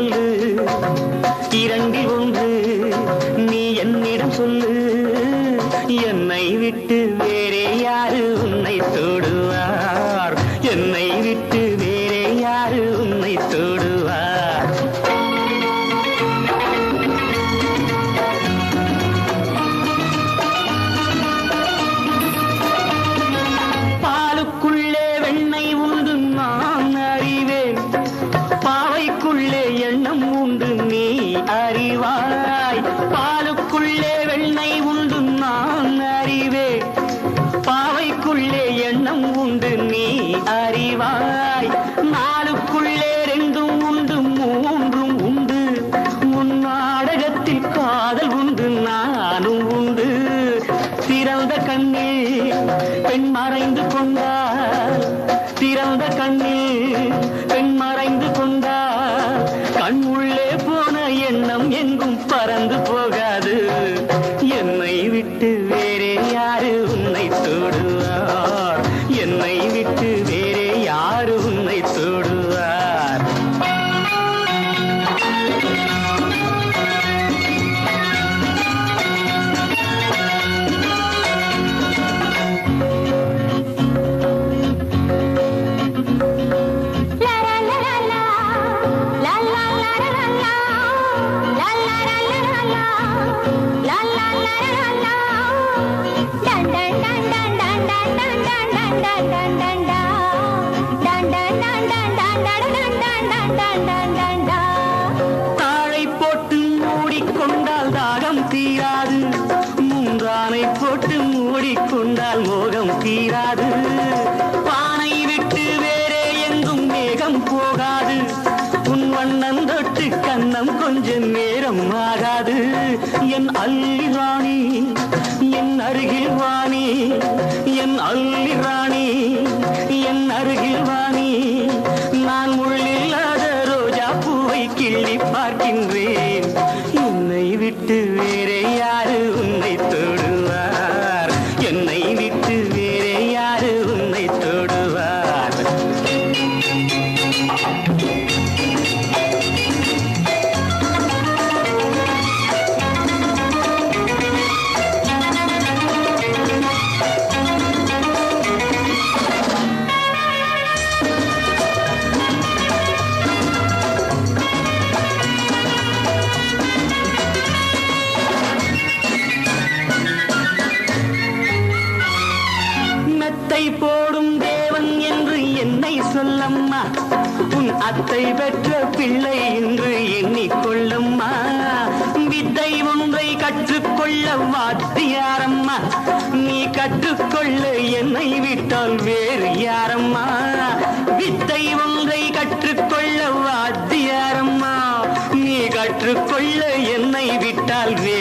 சொல்லு. இரண்டில் ஒன்று நீ என்னிடம் சொல்லு. என்னை விட்டு வேறே யாரு உன்னை தொடுவார்? என்னை அறிவாய் பாலுக்குள்ளே வெண்ணெய் உண்டு நான் அறிவே பாவைக்குள்ளே எண்ணம் உண்டு நீ அறிவாய். விட்டு வேறே யாரு உன்னை தொடுவார் என்னை விட்டு வேறே யாரு உன்னை தொடுவார் தாழை பானை விட்டு வேறே எங்கும் மேகம் போகாது. உன் வண்ணம் தொட்டு கண்ணம் கொஞ்சம் நேரம் ஆகாது. என் அள்ளி ராணி என் அருகில் வாணி என் அள்ளி ராணி என் அருகில் வாணி. நான் முள்ளில்லாத ரோஜா பூவை கிள்ளி பார்க்கின்றேன். என்னை விட்டு வேறே யார் அத்தை போடும் தேவன் என்று என்னை சொல்லம்மா. உன் அத்தை பெற்ற பிள்ளை என்று எண்ணிக்கொள்ளம்மா வித்தை ஒன்றை கற்றுக்கொள்ள வாத்தியாரம்மா. நீ கற்றுக்கொள்ள என்னை விட்டால் வேறு யாரம்மா? வித்தை ஒன்றை கற்றுக்கொள்ள வாத்தியாரம்மா. நீ கற்றுக்கொள்ள என்னை விட்டால் வேறு